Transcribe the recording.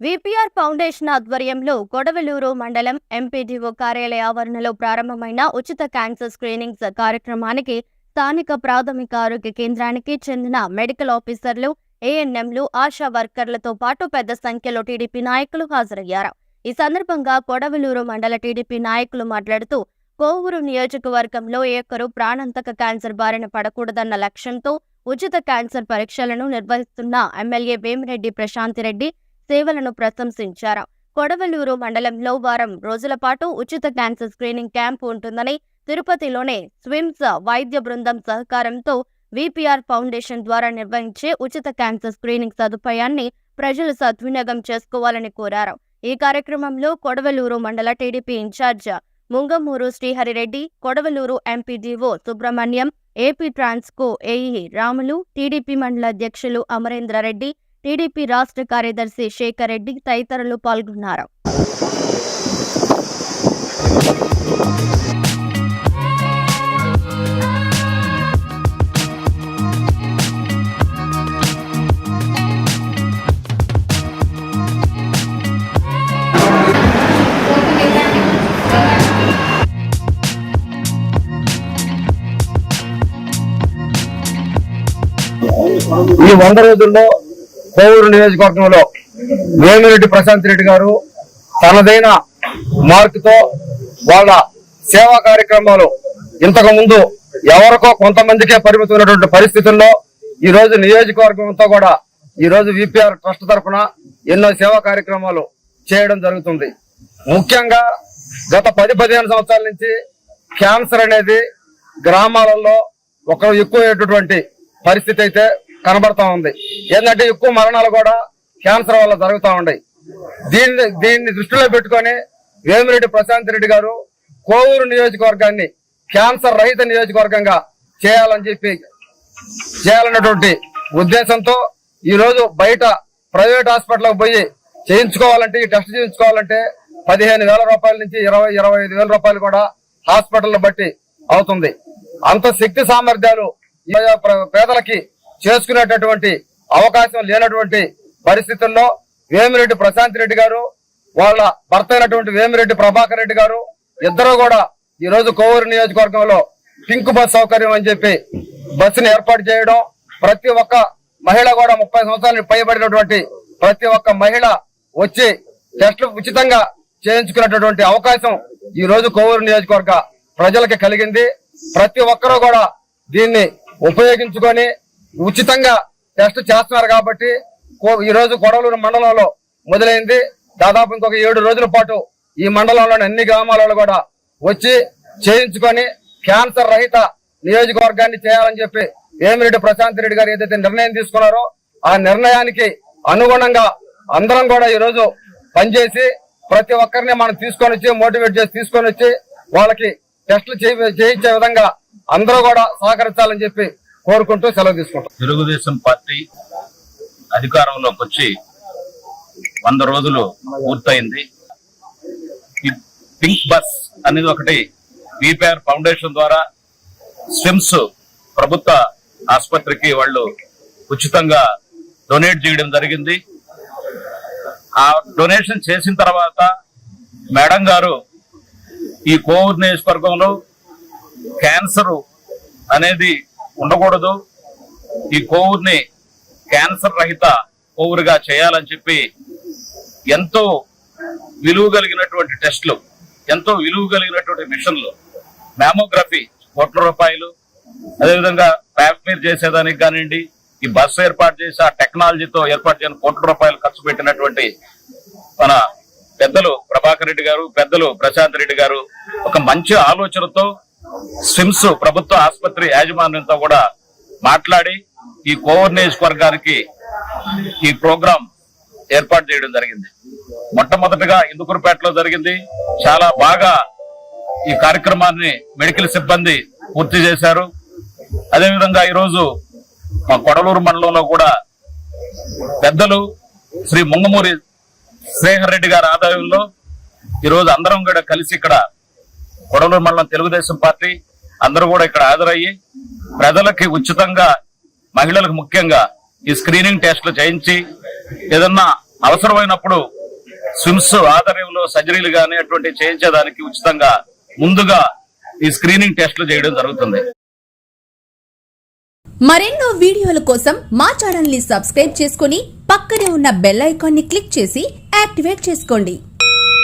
VPR foundation ఆధ్వర్యంలో కొడవలూరు మండలం MPDO కార్యాలయ ఆవరణలో ప్రారంభమైన ఉచిత క్యాన్సర్ స్క్రీనింగ్స్ కార్యక్రమానికి స్థానిక ప్రాథమిక ఆరోగ్య కేంద్రానికి చెందిన మెడికల్ ఆఫీసర్లు ఏఎన్ఎంలు ఆశా వర్కర్లతో పాటు పెద్ద సంఖ్యలో టీడీపీ నాయకులు హాజరయ్యారు. ఈ సందర్భంగా కొడవలూరు మండల టీడీపీ నాయకులు మాట్లాడుతూ కోవూరు నియోజకవర్గంలో ఏ ఒక్కరు ప్రాణాంతక క్యాన్సర్ బారిన పడకూడదన్న లక్ష్యంతో ఉచిత క్యాన్సర్ పరీక్షలను నిర్వహిస్తున్న ఎమ్మెల్యే వేమిరెడ్డి ప్రశాంతిరెడ్డి సేవలను ప్రశంసించారు. కొడవలూరు మండలంలో వారం రోజుల పాటు ఉచిత క్యాన్సర్ స్క్రీనింగ్ క్యాంపు ఉంటుందని తిరుపతిలోనే స్విమ్స్ వైద్య బృందం సహకారంతో విపిఆర్ ఫౌండేషన్ ద్వారా నిర్వహించే ఉచిత క్యాన్సర్ స్క్రీనింగ్ సదుపాయాన్ని ప్రజలు సద్వినియోగం చేసుకోవాలని కోరారు. ఈ కార్యక్రమంలో కొడవలూరు మండల TDP incharge Mungamuru Sriharireddy Kodavaluru MPDO Subrahmanyam AP Transco AE Ramulu TDP మండల అధ్యక్షులు అమరేంద్రరెడ్డి టీడీపీ రాష్ట్ర కార్యదర్శి శేఖర్ రెడ్డి తదితరులు పాల్గొన్నారు. ఈ వంద రోజుల్లో కోవూరు నియోజకవర్గంలో వేమిరెడ్డి ప్రశాంత్ రెడ్డి గారు తనదైన మార్కుతో వాళ్ళ సేవా కార్యక్రమాలు ఇంతకు ముందు ఎవరికో కొంతమందికే పరిమితమైనటువంటి పరిస్థితుల్లో ఈ రోజు నియోజకవర్గం అంతా కూడా ఈ రోజు విపిఆర్ ట్రస్ట్ తరఫున ఎన్నో సేవా కార్యక్రమాలు చేయడం జరుగుతుంది. ముఖ్యంగా గత పది పదిహేను సంవత్సరాల నుంచి క్యాన్సర్ అనేది గ్రామాలలో ఒక ఎక్కువైనటువంటి పరిస్థితి అయితే కనబడతా ఉంది. ఏంటంటే ఎక్కువ మరణాలు కూడా క్యాన్సర్ వల్ల జరుగుతూ ఉన్నాయి దీన్ని దీన్ని దృష్టిలో పెట్టుకొని వేమిరెడ్డి ప్రశాంత్ రెడ్డి గారు కోవూరు నియోజకవర్గాన్ని క్యాన్సర్ రహిత నియోజకవర్గంగా చేయాలని చెప్పి చేయాలన్నటువంటి ఉద్దేశంతో ఈ రోజు బయట ప్రైవేట్ హాస్పిటల్కి పోయి చేయించుకోవాలంటే ఈ టెస్ట్ చేయించుకోవాలంటే పదిహేను వేల రూపాయల నుంచి ఇరవై ఇరవై ఐదు వేల రూపాయలు కూడా హాస్పిటల్ బట్టి అవుతుంది. అంత శక్తి సామర్థ్యాలు పేదలకి చేసుకునేటటువంటి అవకాశం లేనటువంటి పరిస్థితుల్లో వేమిరెడ్డి ప్రశాంత్ రెడ్డి గారు వాళ్ళ భర్త అయినటువంటి వేమిరెడ్డి ప్రభాకర్ రెడ్డి గారు ఇద్దరు కూడా ఈ రోజు కోవూరు నియోజకవర్గంలో పింక్ బస్ సౌకర్యం అని చెప్పి బస్సుని ఏర్పాటు చేయడం ప్రతి ఒక్క మహిళ కూడా ముప్పై సంవత్సరాలు పైబడినటువంటి ప్రతి ఒక్క మహిళ వచ్చి టెస్టులు ఉచితంగా చేయించుకునేటటువంటి అవకాశం ఈ రోజు కోవూరు నియోజకవర్గ ప్రజలకి కలిగింది. ప్రతి ఒక్కరూ కూడా దీన్ని ఉపయోగించుకొని ఉచితంగా టెస్ట్ చేస్తున్నారు కాబట్టి కో- ఈ రోజు కొడవలూరు మండలంలో మొదలైంది. దాదాపు ఇంకొక ఏడు రోజుల పాటు ఈ మండలంలోని అన్ని గ్రామాలలో కూడా వచ్చి చేయించుకొని క్యాన్సర్ రహిత నియోజకవర్గాన్ని చేయాలని చెప్పి వేమిరెడ్డి ప్రశాంత్ రెడ్డి గారు ఏదైతే నిర్ణయం తీసుకున్నారో ఆ నిర్ణయానికి అనుగుణంగా అందరం కూడా ఈరోజు పనిచేసి ప్రతి ఒక్కరిని మనం తీసుకొని వచ్చి మోటివేట్ చేసి తీసుకొని వచ్చి వాళ్ళకి టెస్టులు చేయించే విధంగా అందరూ కూడా సహకరించాలని చెప్పి కోరుకుంటూ సెలవు తీసుకుంటాం. తెలుగుదేశం పార్టీ అధికారంలోకి వచ్చి వంద రోజులు పూర్తయింది. ఈ పింక్ బస్ అనేది ఒకటి బీపీఆర్ ఫౌండేషన్ ద్వారా స్విమ్స్ ప్రభుత్వ ఆసుపత్రికి వాళ్ళు ఉచితంగా డొనేట్ చేయడం జరిగింది. ఆ డొనేషన్ చేసిన తర్వాత మేడం గారు ఈ కోవూరు నియోజకవర్గంలో క్యాన్సరు అనేది ఉండకూడదు. ఈ కోవూరుని క్యాన్సర్ రహిత కోవూరుగా చేయాలని చెప్పి ఎంతో విలువ కలిగినటువంటి టెస్టులు ఎంతో విలువ కలిగినటువంటి మిషన్లు మ్యామోగ్రఫీ కోట్ల రూపాయలు అదేవిధంగా ప్యాప్మీర్ చేసేదానికి కానివ్వండి ఈ బస్సు ఏర్పాటు చేసి ఆ టెక్నాలజీతో ఏర్పాటు చేయని కోట్ల రూపాయలు ఖర్చు పెట్టినటువంటి మన పెద్దలు ప్రభాకర్ రెడ్డి గారు పెద్దలు ప్రశాంత్ రెడ్డి గారు ఒక మంచి ఆలోచనతో స్విమ్స్ ప్రభుత్వ ఆసుపత్రి యాజమాన్యంతో కూడా మాట్లాడి ఈ కోవర్ నియోజకవర్గానికి ఈ ప్రోగ్రాం ఏర్పాటు చేయడం జరిగింది. మొట్టమొదటిగా ఇందుకూరుపేటలో జరిగింది. చాలా బాగా ఈ కార్యక్రమాన్ని మెడికల్ సిబ్బంది పూర్తి చేశారు. అదేవిధంగా ఈరోజు మా కొడలూరు మండలంలో కూడా పెద్దలు శ్రీ ముంగమూరి శ్రీహర్ రెడ్డి గారి ఆదాయంలో ఈరోజు అందరం కూడా కలిసి ఇక్కడ కొడలూరు మండలం తెలుగుదేశం పార్టీ అందరూ కూడా ఇక్కడ హాజరయ్యి ప్రజలకి ఉచితంగా మహిళలకు ముఖ్యంగా ఈ స్క్రీనింగ్ టెస్టులు చేయించి ఏదన్నా అవసరమైనప్పుడు స్విమ్స్ ఆధ్వర్యంలో సర్జరీలు కానీ అటువంటి చేయించేదానికి ఉచితంగా ముందుగా ఈ స్క్రీనింగ్ టెస్టులు చేయడం జరుగుతుంది. మరెన్నో వీడియోల కోసం మా ఛానల్ని సబ్స్క్రైబ్ చేసుకుని పక్కనే ఉన్న బెల్ ఐకాన్ని క్లిక్ చేసి యాక్టివేట్ చేసుకోండి.